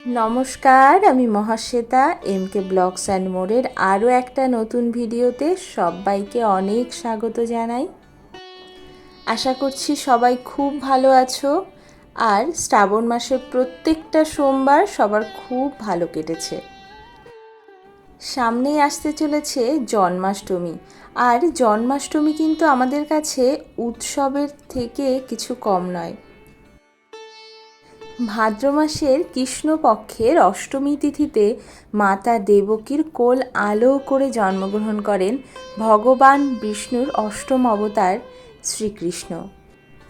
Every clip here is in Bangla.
নমস্কার, আমি Mahasweta M K vlogs and মোড়ের আরও একটা নতুন ভিডিওতে সবাইকে অনেক স্বাগত জানাই। আশা করছি সবাই খুব ভালো আছো আর শ্রাবণ মাসের প্রত্যেকটা সোমবার সবার খুব ভালো কেটেছে। সামনেই আসতে চলেছে জন্মাষ্টমী আর জন্মাষ্টমী কিন্তু আমাদের কাছে উৎসবের থেকে কিছু কম নয়। ভাদ্র মাসের কৃষ্ণপক্ষের অষ্টমী তিথিতে মাতা দেবকীর কোল আলো করে জন্মগ্রহণ করেন ভগবান বিষ্ণুর অষ্টম অবতার শ্রীকৃষ্ণ।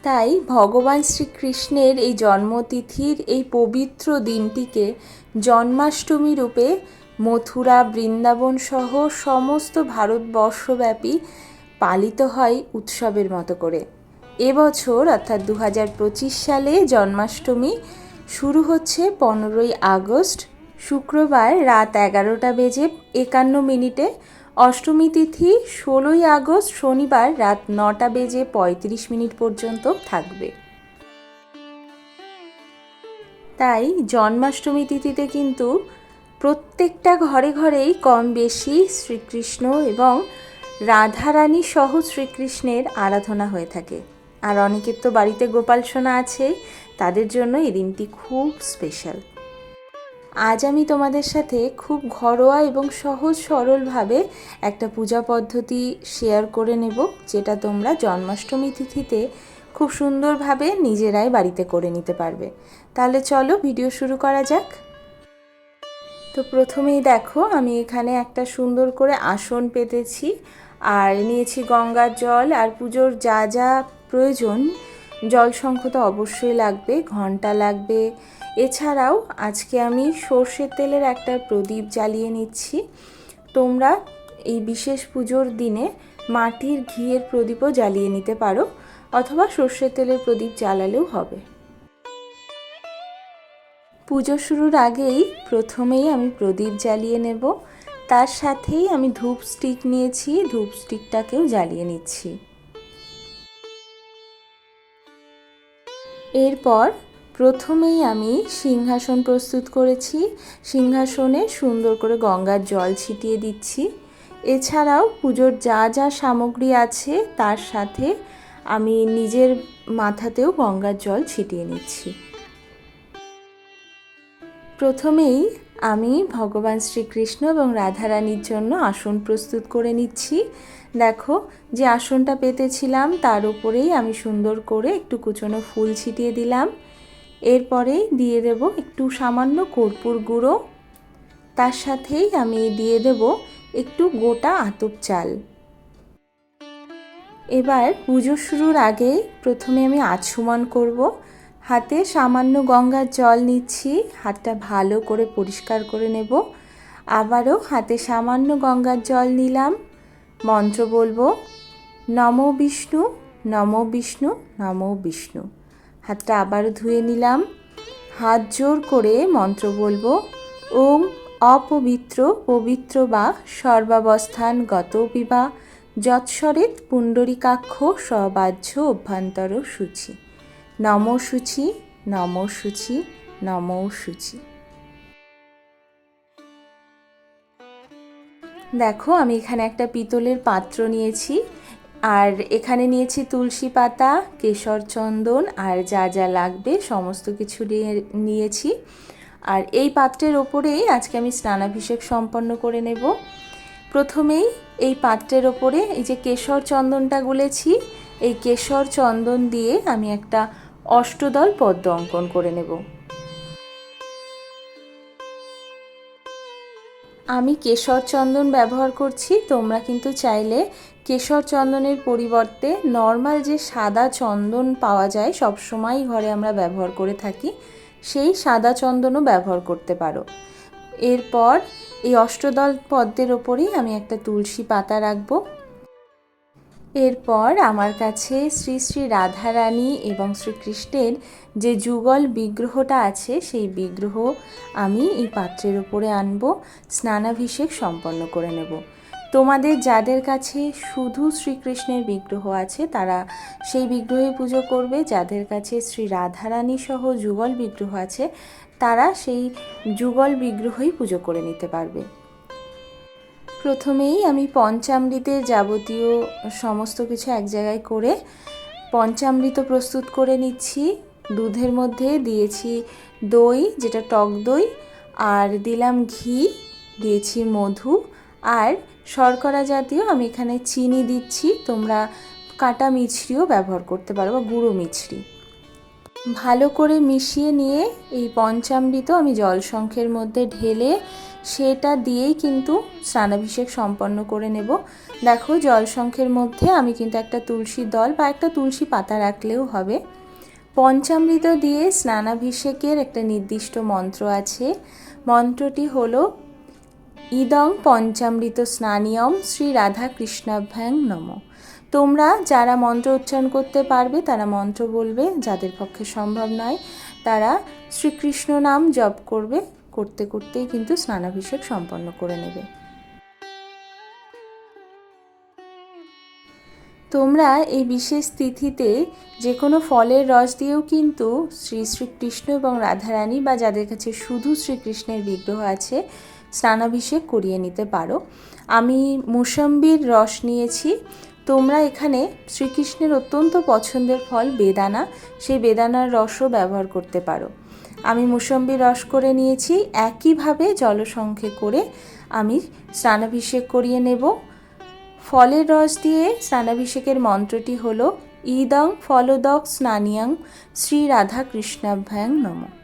তাই ভগবান শ্রীকৃষ্ণের এই জন্মতিথির এই পবিত্র দিনটিকে জন্মাষ্টমী রূপে মথুরা, বৃন্দাবন সহ সমস্ত ভারতবর্ষব্যাপী পালিত হয় উৎসবের মতো করে। এবছর অর্থাৎ দু হাজার পঁচিশ সালে জন্মাষ্টমী শুরু হচ্ছে পনেরোই আগস্ট, শুক্রবার রাত এগারোটা বেজে একান্ন মিনিটে। অষ্টমী তিথি ষোলোই আগস্ট শনিবার রাত নটা বেজে পঁয়ত্রিশ মিনিট পর্যন্ত থাকবে। তাই জন্মাষ্টমী তিথিতে কিন্তু প্রত্যেকটা ঘরে ঘরেই কম বেশি শ্রীকৃষ্ণ এবং রাধারানী সহ শ্রীকৃষ্ণের আরাধনা হয়ে থাকে। আর অনেকের তো বাড়িতে গোপাল সোনা আছে তাদের জন্য এই দিনটি খুব স্পেশাল আজ আমি তোমাদের সাথে খুব ঘরোয়া এবং সহজ সরলভাবে একটা পূজা পদ্ধতি শেয়ার করে নেব, যেটা তোমরা জন্মাষ্টমী তিথিতে খুব সুন্দরভাবে নিজেরাই বাড়িতে করে নিতে পারবে। তাহলে চলো ভিডিও শুরু করা যাক। তো প্রথমেই দেখো, আমি এখানে একটা সুন্দর করে আসন পেতেছি। আর নিয়েছি গঙ্গার জল, আর পুজোর যা যা প্রয়োজন জল শঙ্খ তো অবশ্যই লাগবে, ঘণ্টা লাগবে। এছাড়াও আজকে আমি সর্ষের তেলের একটা প্রদীপ জ্বালিয়ে নিচ্ছি। তোমরা এই বিশেষ পুজোর দিনে মাটির ঘিয়ের প্রদীপও জ্বালিয়ে নিতে পারো, অথবা সর্ষের তেলের প্রদীপ জ্বালালেও হবে। পুজো শুরুর আগেই প্রথমেই আমি প্রদীপ জ্বালিয়ে নেব। তার সাথেই আমি ধূপ স্টিক নিয়েছি ধূপ স্টিকটাকেও জ্বালিয়ে নিচ্ছি। এরপর প্রথমেই আমি সিংহাসন প্রস্তুত করেছি। সিংহাসনে সুন্দর করে গঙ্গার জল ছিটিয়ে দিচ্ছি। এছাড়াও পুজোর যা যা সামগ্রী আছে, তার সাথে আমি নিজের মাথাতেও গঙ্গার জল ছিটিয়ে নিচ্ছি। প্রথমেই আমি ভগবান শ্রীকৃষ্ণ এবং রাধারানীর জন্য আসন প্রস্তুত করে নিচ্ছি। দেখো, যে আসনটা পেতেছিলাম, তার উপরেই আমি সুন্দর করে একটু কুচনো ফুল ছিটিয়ে দিলাম। এরপরে দিয়ে দেব একটু সামান্য কর্পূর গুঁড়ো। তার সাথেই আমি দিয়ে দেব একটু গোটা আতপ চাল। এবার পুজো শুরুর আগে প্রথমে আমি আছুমান করব। হাতে সামান্য গঙ্গার জল নিচ্ছি, হাতটা ভালো করে পরিষ্কার করে নেব। আবারও হাতে সামান্য গঙ্গার জল নিলাম। মন্ত্র বলব, নম বিষ্ণু নম বিষ্ণু নম বিষ্ণু। হাতটা আবারও ধুয়ে নিলাম। হাত জোর করে মন্ত্র বলব, ওম অপবিত্র পবিত্র বা সর্বাবস্থান গত বিবা যৎসরেত পুণ্ডরিকাক্ষ সবাহ্য অভ্যন্তর সূচি। নম সূচি নম সূচি নম সূচি। দেখো, আমি এখানে একটা পিতলের পাত্র নিয়েছি, আর এখানে নিয়েছি তুলসী পাতা, কেশর চন্দন, আর যা যা লাগবে সমস্ত কিছু নিয়েছি। আর এই পাত্রের ওপরেই আজকে আমি স্নানাভিষেক সম্পন্ন করে নেব। প্রথমেই এই পাত্রের ওপরে এই যে কেশর চন্দনটা গুলেছি, এই কেশর চন্দন দিয়ে আমি একটা অষ্টদল পদ্ম অঙ্কন করে নেব। আমি কেশর চন্দন ব্যবহার করছি, তোমরা কিন্তু চাইলে কেশর চন্দনের পরিবর্তে নর্মাল যে সাদা চন্দন পাওয়া যায়, সব সময় ঘরে আমরা ব্যবহার করে থাকি, সেই সাদা চন্দনও ব্যবহার করতে পারো। এরপর এই অষ্টদল পদ্মের ওপরেই আমি একটা তুলসী পাতা রাখব। এরপর আমার কাছে শ্রী শ্রী রাধারানী এবং শ্রীকৃষ্ণের যে যুগল বিগ্রহটা আছে, সেই বিগ্রহ আমি এই পাত্রের উপরে আনব, স্নানাভিষেক সম্পন্ন করে নেব। তোমাদের যাদের কাছে শুধু শ্রীকৃষ্ণের বিগ্রহ আছে, তারা সেই বিগ্রহে পুজো করবে। যাদের কাছে শ্রী রাধারানী সহ যুগল বিগ্রহ আছে, তারা সেই যুগল বিগ্রহই পুজো করে নিতে পারবে। প্রথমেই আমি পঞ্চামৃতের যাবতীয় সমস্ত কিছু এক জায়গায় করে পঞ্চামৃত প্রস্তুত করে নিচ্ছি। দুধের মধ্যে দিয়েছি দই, যেটা টক দই, আর দিলাম ঘি, দিয়েছি মধু, আর শর্করা জাতীয় আমি এখানে চিনি দিচ্ছি। তোমরা কাটা মিছরিও ব্যবহার করতে পারো বা গুঁড়ো মিছরি। ভালো করে মিশিয়ে নিয়ে এই পঞ্চামৃত আমি জলশঙ্খের মধ্যে ঢেলে সেটা দিয়েই কিন্তু স্নানাভিষেক সম্পন্ন করে নেব। দেখো জলশঙ্খের মধ্যে আমি কিন্তু একটা তুলসী দল বা একটা তুলসী পাতা রাখলেও হবে। পঞ্চামৃত দিয়ে স্নানাভিষেকের একটা নির্দিষ্ট মন্ত্র আছে। মন্ত্রটি হলো, ইদং পঞ্চামৃত স্নানিয়ম শ্রী রাধা কৃষ্ণাভ্যাং নম। তোমরা যারা মন্ত্র উচ্চারণ করতে পারবে, তারা মন্ত্র বলবে, যাদের পক্ষে সম্ভব নয়, তারা শ্রীকৃষ্ণ নাম জপ করবে, করতে করতেই কিন্তু স্নানাভিষেক সম্পন্ন করে নেবে। তোমরা এই বিশেষ তিথিতে যে কোনো ফলের রস দিয়েও কিন্তু শ্রী শ্রীকৃষ্ণ এবং রাধারানী বা যাদের কাছে শুধু শ্রীকৃষ্ণের বিগ্রহ আছে, স্নানাভিষেক করিয়ে নিতে পারো। আমি মুসম্বির রস নিয়েছি তোমরা এখানে শ্রীকৃষ্ণের অত্যন্ত পছন্দের ফল বেদানা, সেই বেদানার রসও ব্যবহার করতে পারো। আমি মুসম্বি রস করে নিয়েছি, একইভাবে জলসংখ্যে করে আমি স্নানাভিষেক করিয়ে নেব। ফলের রস দিয়ে স্নানাভিষেকের মন্ত্রটি হল, ইদং ফলদক স্নানিয়াং শ্রী রাধা কৃষ্ণাভ্যাং নম।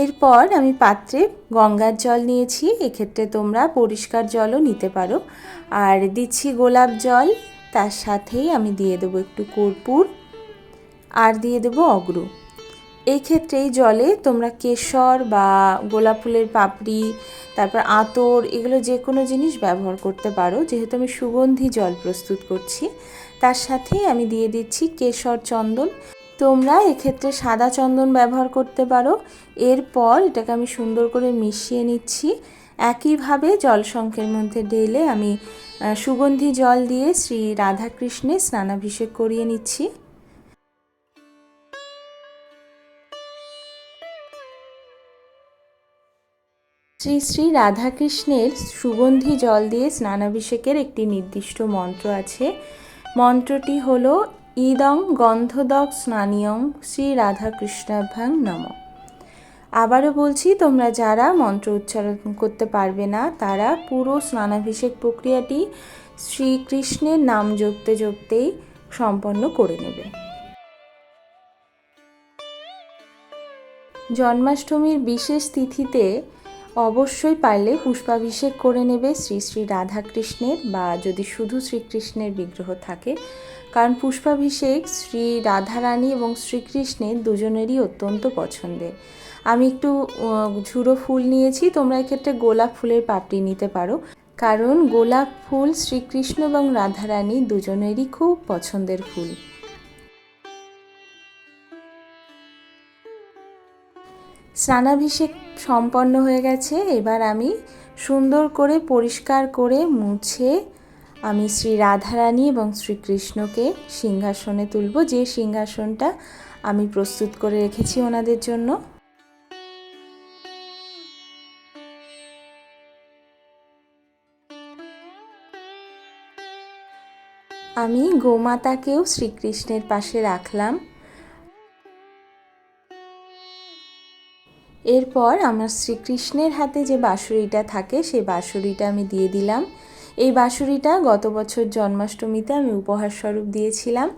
এরপর আমি পাত্রে গঙ্গার জল নিয়েছি, এক্ষেত্রে তোমরা পরিষ্কার জলও নিতে পারো। আর দিচ্ছি গোলাপ জল, তার সাথেই আমি দিয়ে দেবো একটু কর্পূর আর দিয়ে দেবো অগ্র। এই ক্ষেত্রে এই জলে তোমরা কেশর বা গোলাপ ফুলের পাপড়ি, তারপর আতর, এগুলো যে কোনো জিনিস ব্যবহার করতে পারো। যেহেতু আমি সুগন্ধি জল প্রস্তুত করছি, তার সাথেই আমি দিয়ে দিচ্ছি কেশর চন্দন। তোমরা এক্ষেত্রে সাদা চন্দন ব্যবহার করতে পারো। এরপর এটাকে আমি সুন্দর করে মিশিয়ে নিচ্ছি। একইভাবে জলশঙ্খের মধ্যে ঢেলে আমি সুগন্ধি জল দিয়ে শ্রী রাধাকৃষ্ণের স্নানাভিষেক করিয়ে নিচ্ছি। শ্রী শ্রী রাধাকৃষ্ণের সুগন্ধি জল দিয়ে স্নানাভিষেকের একটি নির্দিষ্ট মন্ত্র আছে। মন্ত্রটি হল ইদং গন্ধদক স্নানিয়ং শ্রী রাধাকৃষ্ণাভ্যাং নম। আবারও বলছি, তোমরা যারা মন্ত্র উচ্চারণ করতে পারবে না, তারা পুরো স্নানাভিষেক প্রক্রিয়াটি শ্রীকৃষ্ণের নাম জপতে জপতেই সম্পন্ন করে নেবে। জন্মাষ্টমীর বিশেষ তিথিতে অবশ্যই পারলে পুষ্পাভিষেক করে নেবে শ্রী শ্রী রাধাকৃষ্ণের বা যদি শুধু শ্রীকৃষ্ণের বিগ্রহ থাকে কারণ পুষ্পাভিষেক শ্রী রাধারানী এবং শ্রীকৃষ্ণের দুজনেরই অত্যন্ত পছন্দের। আমি একটু ঝুড়ো ফুল নিয়েছি, তোমরা এক্ষেত্রে গোলাপ ফুলের পাপড়ি নিতে পারো। কারণ গোলাপ ফুল শ্রীকৃষ্ণ এবং রাধারানী দুজনেরই খুব পছন্দের ফুল। স্নানাভিষেক সম্পন্ন হয়ে গেছে। এবার আমি সুন্দর করে পরিষ্কার করে মুছে আমি শ্রী রাধারানী এবং শ্রীকৃষ্ণকে সিংহাসনে তুলব। যে সিংহাসনটা আমি প্রস্তুত করে রেখেছি ওনাদের জন্য। আমি গোমাতাকেও শ্রীকৃষ্ণের পাশে রাখলাম। এরপর আমার শ্রীকৃষ্ণের হাতে যে বাঁশুরিটা থাকে, সেই বাঁশুরিটা আমি দিয়ে দিলাম। এই বাঁশুরিটা গত বছর জন্মাষ্টমীতে আমি উপহার স্বরূপ দিয়েছিলাম।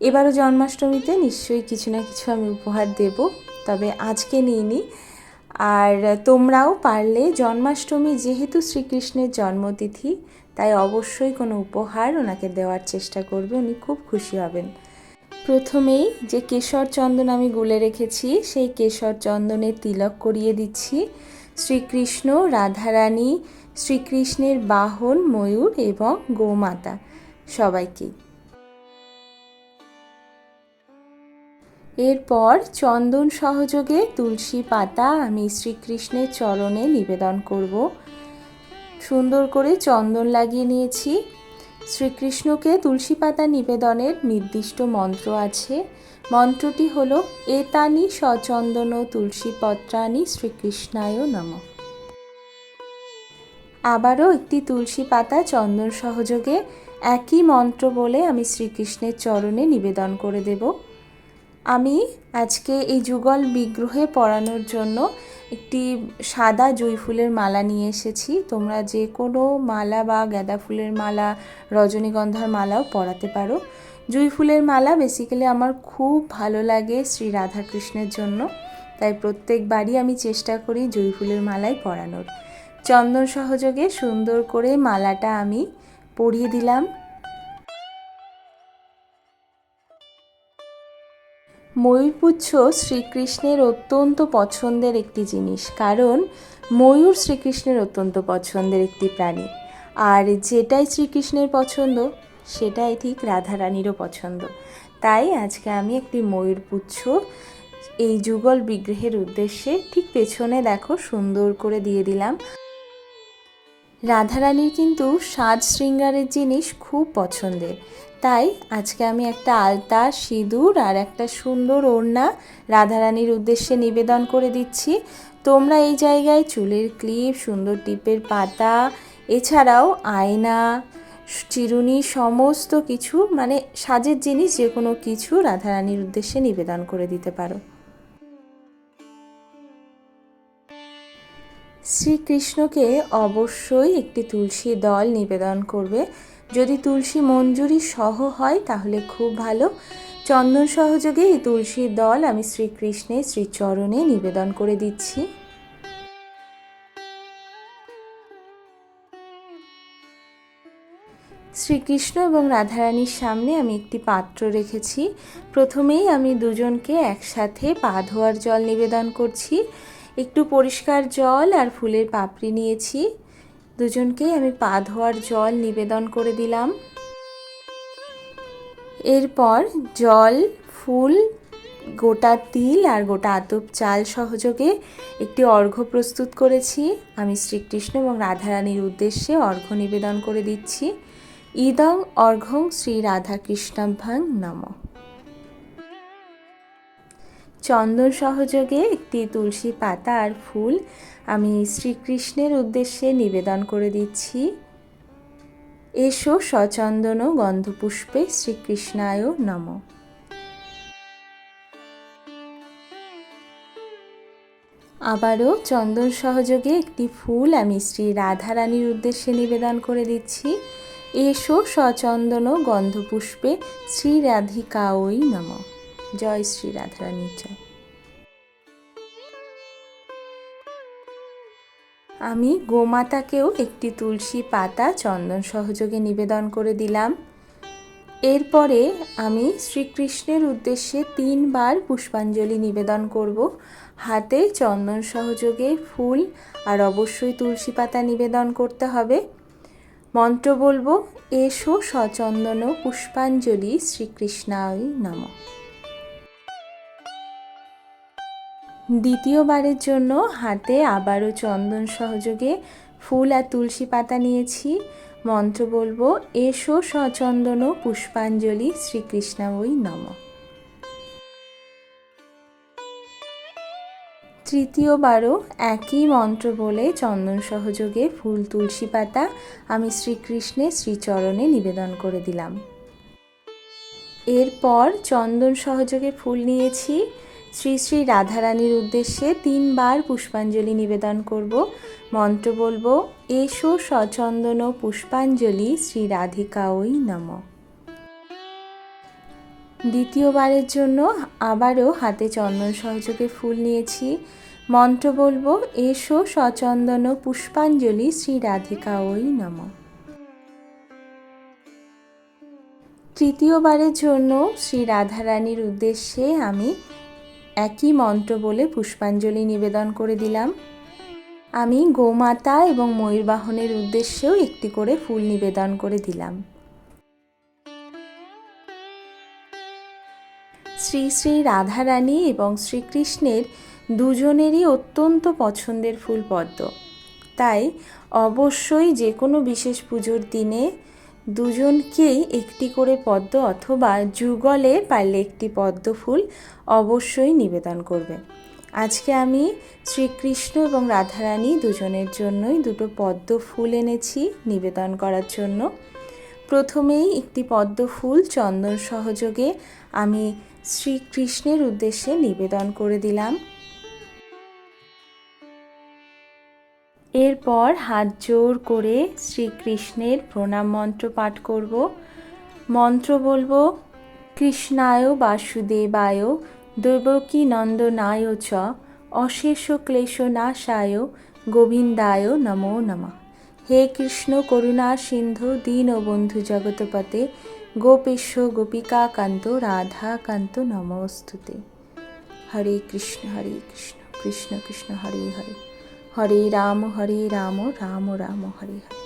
এবারও জন্মাষ্টমীতে নিশ্চয়ই কিছু না কিছু আমি উপহার দেব, তবে আজকে নিইনি। আর তোমরাও পারলে জন্মাষ্টমী যেহেতু শ্রীকৃষ্ণের জন্মতিথি, তাই অবশ্যই কোনো উপহার ওনাকে দেওয়ার চেষ্টা করবে, উনি খুব খুশি হবেন। প্রথমেই যে কেশর চন্দন আমি গুলে রেখেছি, সেই কেশর চন্দনের তিলক করিয়ে দিচ্ছি। শ্রীকৃষ্ণ, রাধারানী, শ্রীকৃষ্ণের বাহন, ময়ূর এবং গোমাতা সবাইকেই এরপর চন্দন সহযোগে তুলসী পাতা আমি শ্রীকৃষ্ণের চরণে নিবেদন করব। সুন্দর করে চন্দন লাগিয়ে নিয়েছি। শ্রীকৃষ্ণকে তুলসী পাতা নিবেদনের নির্দিষ্ট মন্ত্র আছে। মন্ত্রটি হল, এতানি সচন্দন তুলসী পত্রানি শ্রীকৃষ্ণায় নম। আবারও একটি তুলসী পাতা চন্দন সহযোগে একই মন্ত্র বলে আমি শ্রীকৃষ্ণের চরণে নিবেদন করে দেব। আমি আজকে এই যুগল বিগ্রহে পরানোর জন্য একটি সাদা জুঁই ফুলের মালা নিয়ে এসেছি। তোমরা যে কোনো মালা বা গাঁদা ফুলের মালা, রজনীগন্ধার মালাও পরাতে পারো। জুঁই ফুলের মালা বেসিক্যালি আমার খুব ভালো লাগে শ্রী রাধাকৃষ্ণের জন্য। তাই প্রত্যেকবারই আমি চেষ্টা করি জুঁই ফুলের মালাই পরানোর। চন্দন সহযোগে সুন্দর করে মালাটা আমি পরিয়ে দিলাম। ময়ূরপুচ্ছ শ্রীকৃষ্ণের অত্যন্ত পছন্দের একটি জিনিস, কারণ ময়ূর শ্রীকৃষ্ণের অত্যন্ত পছন্দের একটি প্রাণী। আর যেটাই শ্রীকৃষ্ণের পছন্দ সেটাই ঠিক রাধারানীরও পছন্দ। তাই আজকে আমি একটি ময়ূর পুচ্ছ, এই যুগল বিগ্রহের উদ্দেশ্যে ঠিক পেছনে দেখো সুন্দর করে দিয়ে দিলাম। রাধারানীর কিন্তু সাজ শৃঙ্গারের জিনিস খুব পছন্দের। তাই আজকে আমি একটা আলতা, সিঁদুর আর একটা সুন্দর ওড়না রাধারানীর উদ্দেশ্যে নিবেদন করে দিচ্ছি। তোমরা এই জায়গায় চুলের ক্লিপ, সুন্দর টিপের পাতা, এছাড়াও আয়না চিরুনি সমস্ত কিছু মানে সাজের জিনিস যে কোনো কিছু রাধারানীর উদ্দেশ্যে নিবেদন করে দিতে পারো। শ্রীকৃষ্ণকে অবশ্যই একটি তুলসী দল নিবেদন করবে। যদি তুলসী মঞ্জুরি সহ হয় তাহলে খুব ভালো। চন্দন সহযোগে এই তুলসীর দল আমি শ্রীকৃষ্ণের শ্রীচরণে নিবেদন করে দিচ্ছি। শ্রীকৃষ্ণ এবং রাধারানীর সামনে আমি একটি পাত্র রেখেছি। প্রথমেই আমি দুজনকে একসাথে পা ধোয়ার জল নিবেদন করছি। একটু পরিষ্কার জল আর ফুলের পাপড়ি নিয়েছি। দুজনকেই আমি পা ধোয়ার জল নিবেদন করে দিলাম। এরপর জল, ফুল, গোটা তিল আর গোটা আতপ চাল সহযোগে একটি অর্ঘ্য প্রস্তুত করেছি। আমি শ্রীকৃষ্ণ এবং রাধারানীর উদ্দেশ্যে অর্ঘ্য নিবেদন করে দিচ্ছি। ইদং অর্ঘং শ্রী রাধাকৃষ্ণাভ্যাং নম। চন্দন সহযোগে একটি তুলসী পাতা আর ফুল আমি শ্রীকৃষ্ণের উদ্দেশ্যে নিবেদন করে দিচ্ছি। এসো সচন্দন গন্ধপুষ্পে শ্রীকৃষ্ণায় নম। আবারও চন্দন সহযোগে একটি ফুল আমি শ্রী রাধারানীর উদ্দেশ্যে নিবেদন করে দিচ্ছি। এসো সচন্দন গন্ধপুষ্পে শ্রী রাধিকা ওই নম। জয় শ্রী রাধারানীর জয় আমি গোমাতাকেও একটি তুলসী পাতা চন্দন সহযোগে নিবেদন করে দিলাম। এরপরে আমি শ্রীকৃষ্ণের উদ্দেশ্যে তিনবার পুষ্পাঞ্জলি নিবেদন করব। হাতে চন্দন সহযোগে ফুল আর অবশ্যই তুলসী পাতা নিবেদন করতে হবে। মন্ত্র বলব, এসো সচন্দন পুষ্পাঞ্জলি শ্রীকৃষ্ণায় নম। দ্বিতীয়বারের জন্য হাতে আবারও চন্দন সহযোগে ফুল আর তুলসী পাতা নিয়েছি। মন্ত্র বলব, এসো সচন্দন পুষ্পাঞ্জলি শ্রীকৃষ্ণাবই নম। তৃতীয়বারও একই মন্ত্র বলে চন্দন সহযোগে ফুল, তুলসী পাতা আমি শ্রীকৃষ্ণের শ্রীচরণে নিবেদন করে দিলাম। এরপর চন্দন সহযোগে ফুল নিয়েছি। শ্রী শ্রী রাধারানীর উদ্দেশ্যে তিনবার পুষ্পাঞ্জলি নিবেদন করব। মন্ত্র বলব, এসো সচন্দন পুষ্পাঞ্জলি শ্রী রাধিকা ওই নম। দ্বিতীয়বারের জন্য আবারও হাতে চন্দন সহযোগে ফুল নিয়েছি। মন্ত্র বলব, এসো সচন্দন পুষ্পাঞ্জলি শ্রী রাধিকা ওই নম। তৃতীয়বারের জন্য শ্রী রাধারানীর উদ্দেশ্যে আমি একই মন্ত্র বলে পুষ্পাঞ্জলি নিবেদন করে দিলাম। আমি গোমাতা এবং ময়ূরবাহনের উদ্দেশ্যেও একটি করে ফুল নিবেদন করে দিলাম। শ্রী শ্রী রাধারানী এবং শ্রীকৃষ্ণের দুজনেরই অত্যন্ত পছন্দের ফুল পদ্ম। তাই অবশ্যই যে কোনো বিশেষ পুজোর দিনে দুজনকেই একটি করে পদ্ম অথবা যুগলে পারলে একটি পদ্ম ফুল অবশ্যই নিবেদন করবে। আজকে আমি শ্রীকৃষ্ণ এবং রাধারানী দুজনের জন্যই দুটো পদ্ম ফুল এনেছি নিবেদন করার জন্য। প্রথমেই একটি পদ্ম ফুল চন্দন সহযোগে আমি শ্রীকৃষ্ণের উদ্দেশ্যে নিবেদন করে দিলাম। এরপর হাত জোর করে শ্রীকৃষ্ণের প্রণাম মন্ত্র পাঠ করব। মন্ত্র বলব, কৃষ্ণায় বাসুদেবায় দৈবকী নন্দনায় চ, অশেষ ক্লেশ নাশায়, গোবিন্দায় নমো নমঃ। হে কৃষ্ণ করুণা সিন্ধু দীন বন্ধু জগতপতে গোপেশ গোপিকা কান্ত রাধা কান্ত নমস্তুতে হরে কৃষ্ণ হরে কৃষ্ণ কৃষ্ণ কৃষ্ণ হরে হরে হরে রাম হরে রাম রাম রাম হরে হরে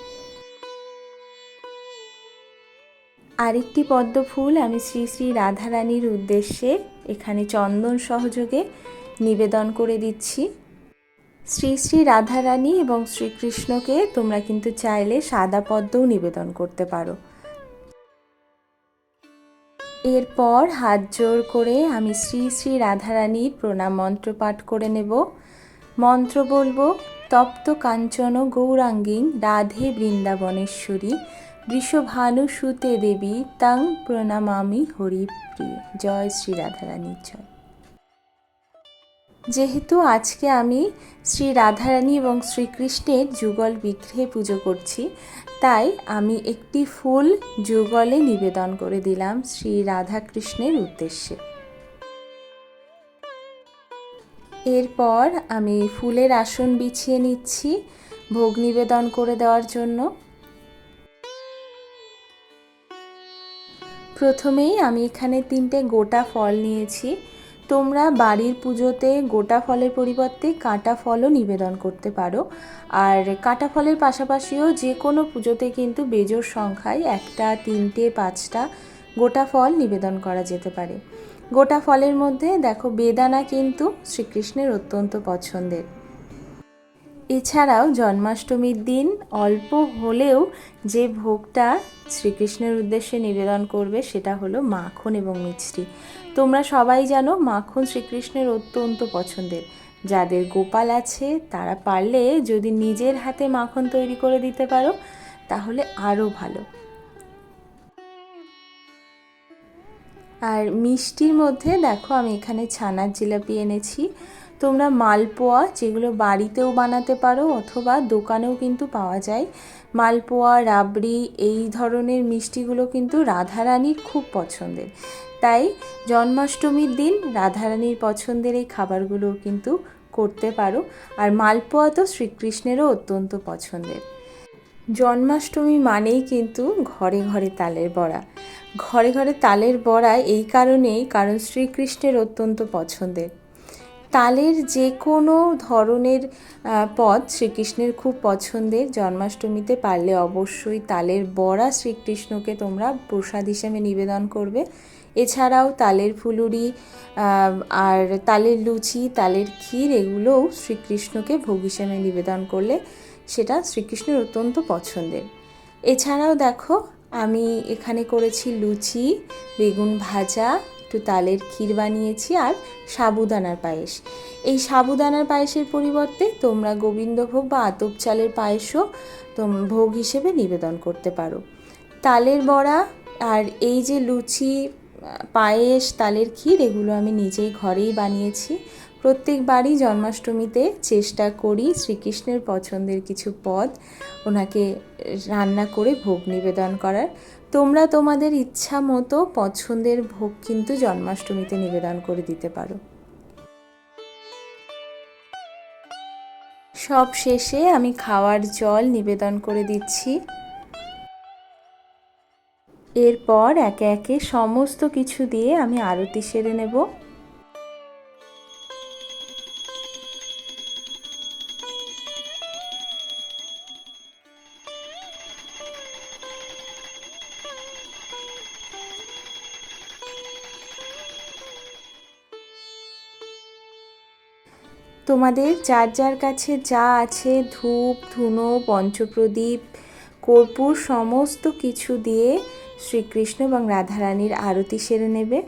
আরেকটি পদ্ম ফুল আমি শ্রী শ্রী রাধারানীর উদ্দেশ্যে এখানে চন্দন সহযোগে নিবেদন করে দিচ্ছি। শ্রী শ্রী রাধারানী এবং শ্রীকৃষ্ণকে তোমরা কিন্তু চাইলে সাদা পদ্মও নিবেদন করতে পারো। এরপর হাত জোর করে আমি শ্রী শ্রী রাধারানীর প্রণাম মন্ত্র পাঠ করে নেব। মন্ত্র বলব, তপ্ত কাঞ্চন গৌরাঙ্গিন রাধে বৃন্দাবনেশ্বরী বৃষভানু সুতে দেবী তাং প্রণামামি হরিপ্রিয়। জয় শ্রী রাধারানীর জয়। যেহেতু আজকে আমি শ্রী রাধারানী এবং শ্রীকৃষ্ণের যুগল বিগ্রহে পুজো করছি, তাই আমি একটি ফুল যুগলে নিবেদন করে দিলাম শ্রী রাধাকৃষ্ণের উদ্দেশ্যে। এরপর আমি ফুলের আসন বিছিয়ে নিচ্ছি ভোগ নিবেদন করে দেওয়ার জন্য। প্রথমেই আমি এখানে তিনটে গোটা ফল নিয়েছি। তোমরা বাড়ির পুজোতে গোটা ফলের পরিবর্তে কাটা ফলও নিবেদন করতে পারো। আর কাটা ফলের পাশাপাশিও যে কোনো পুজোতে কিন্তু বেজোর সংখ্যায় একটা, তিনটে, পাঁচটা গোটা ফল নিবেদন করা যেতে পারে। গোটা ফলের মধ্যে দেখো বেদানা কিন্তু শ্রীকৃষ্ণের অত্যন্ত পছন্দের। এছাড়াও জন্মাষ্টমীর দিন অল্প হলেও যে ভোগটা শ্রীকৃষ্ণের উদ্দেশ্যে নিবেদন করবে সেটা হলো মাখন এবং মিষ্টি। তোমরা সবাই জানো মাখন শ্রীকৃষ্ণের অত্যন্ত পছন্দের। যাদের গোপাল আছে, তারা পারলে যদি নিজের হাতে মাখন তৈরি করে দিতে পারো, তাহলে আরও ভালো। আর মিষ্টির মধ্যে দেখো আমি এখানে ছানার জিলাপি এনেছি। তোমরা মালপোয়া যেগুলো বাড়িতেও বানাতে পারো অথবা দোকানেও কিন্তু পাওয়া যায়। মালপোয়া, রাবড়ি এই ধরনের মিষ্টিগুলো কিন্তু রাধারানীর খুব পছন্দের। তাই জন্মাষ্টমীর দিন রাধারানীর পছন্দের এই খাবারগুলো কিন্তু করতে পারো। আর মালপোয়া তো শ্রীকৃষ্ণেরও অত্যন্ত পছন্দের। জন্মাষ্টমী মানেই কিন্তু ঘরে ঘরে তালের বড়া। ঘরে ঘরে তালের বড়া এই কারণেই কারণ শ্রীকৃষ্ণের অত্যন্ত পছন্দের। তালের যে কোনো ধরনের পদ শ্রীকৃষ্ণের খুব পছন্দের। জন্মাষ্টমীতে পারলে অবশ্যই তালের বড়া শ্রীকৃষ্ণকে তোমরা প্রসাদ হিসেবে নিবেদন করবে। এছাড়াও তালের ফুলুরি আর তালের লুচি, তালের ক্ষীর এগুলোও শ্রীকৃষ্ণকে ভোগ হিসেবে নিবেদন করলে সেটা শ্রীকৃষ্ণের অত্যন্ত পছন্দের। এছাড়াও দেখো, আমি এখানে করেছি লুচি, বেগুন ভাজা একটু তালের ক্ষীর বানিয়েছি আর সাবুদানার পায়েস। এই সাবুদানার পায়েসের পরিবর্তে তোমরা গোবিন্দভোগ বা আতপ চালের পায়েসও ভোগ হিসেবে নিবেদন করতে পারো। তালের বড়া আর এই যে লুচি, পায়েস, তালের ক্ষীর, এগুলো আমি নিজেই ঘরেই বানিয়েছি। প্রত্যেকবারই জন্মাষ্টমীতে চেষ্টা করি শ্রীকৃষ্ণের পছন্দের কিছু পদ ওনাকে রান্না করে ভোগ নিবেদন করার। তোমরা তোমাদের ইচ্ছা মতো পছন্দের ভোগ কিন্তু জন্মাষ্টমীতে নিবেদন করে দিতে পারো। সব শেষে আমি খাওয়ার জল নিবেদন করে দিচ্ছি। এরপর একে একে সমস্ত কিছু দিয়ে আমি আরতি সেরে নেব। তোমাদের যার যার কাছে যা আছে, ধূপ, ধুনো, পঞ্চপ্রদীপ, কর্পূর, সমস্ত কিছু দিয়ে শ্রীকৃষ্ণ এবং রাধারানীর আরতি সেরে নেবে।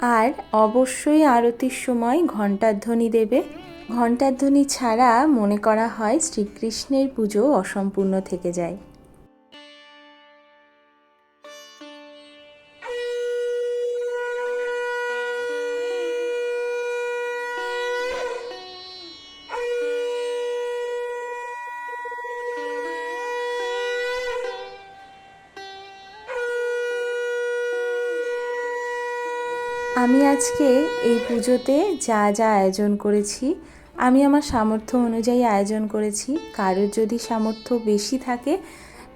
আর অবশ্যই আরতির সময় ঘণ্টার ধ্বনি দেবে। ঘণ্টার ধ্বনি ছাড়া মনে করা হয় শ্রীকৃষ্ণের পুজো অসম্পূর্ণ থেকে যায়। আমি আজকে এই পুজোতে যা যা আয়োজন করেছি, আমি আমার সামর্থ্য অনুযায়ী আয়োজন করেছি। কারোর যদি সামর্থ্য বেশি থাকে,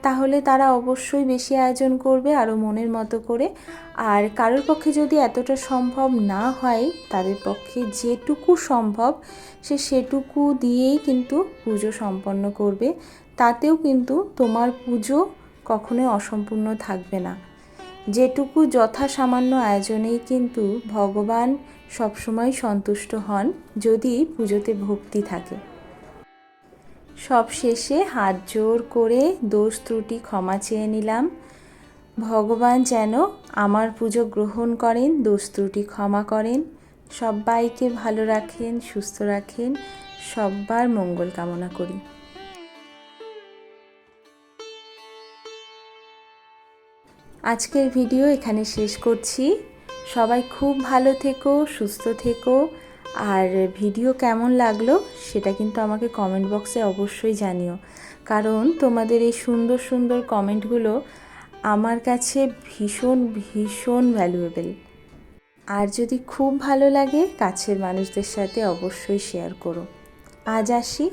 তাহলে তারা অবশ্যই বেশি আয়োজন করবে আরও মনের মতো করে। আর কারোর পক্ষে যদি এতটা সম্ভব না হয়, তাদের পক্ষে যেটুকু সম্ভব, সে সেটুকু দিয়েই কিন্তু পুজো সম্পন্ন করবে। তাতেও কিন্তু তোমার পুজো কখনোই অসম্পূর্ণ থাকবে না। যেটুকু যথাসামান্য আয়োজনেই কিন্তু ভগবান সবসময় সন্তুষ্ট হন যদি পুজোতে ভক্তি থাকে। সব শেষে হাত জোর করে দোষ ত্রুটি ক্ষমা চেয়ে নিলাম। ভগবান যেন আমার পুজো গ্রহণ করেন, দোষ ত্রুটি ক্ষমা করেন। সবাইকে ভালো রাখেন, সুস্থ রাখেন। সব্বার মঙ্গল কামনা করি। আজকের ভিডিও এখানে শেষ করছি। সবাই খুব ভালো থেকো, সুস্থ থেকো। আর ভিডিও কেমন লাগল সেটা কিন্তু আমাকে কমেন্ট বক্সে অবশ্যই জানিও। কারণ তোমাদের এই সুন্দর সুন্দর কমেন্টগুলো আমার কাছে ভীষণ ভীষণ ভ্যালুয়েবল আর যদি খুব ভালো লাগে, কাছের মানুষদের সাথে অবশ্যই শেয়ার করো। আজ আসি।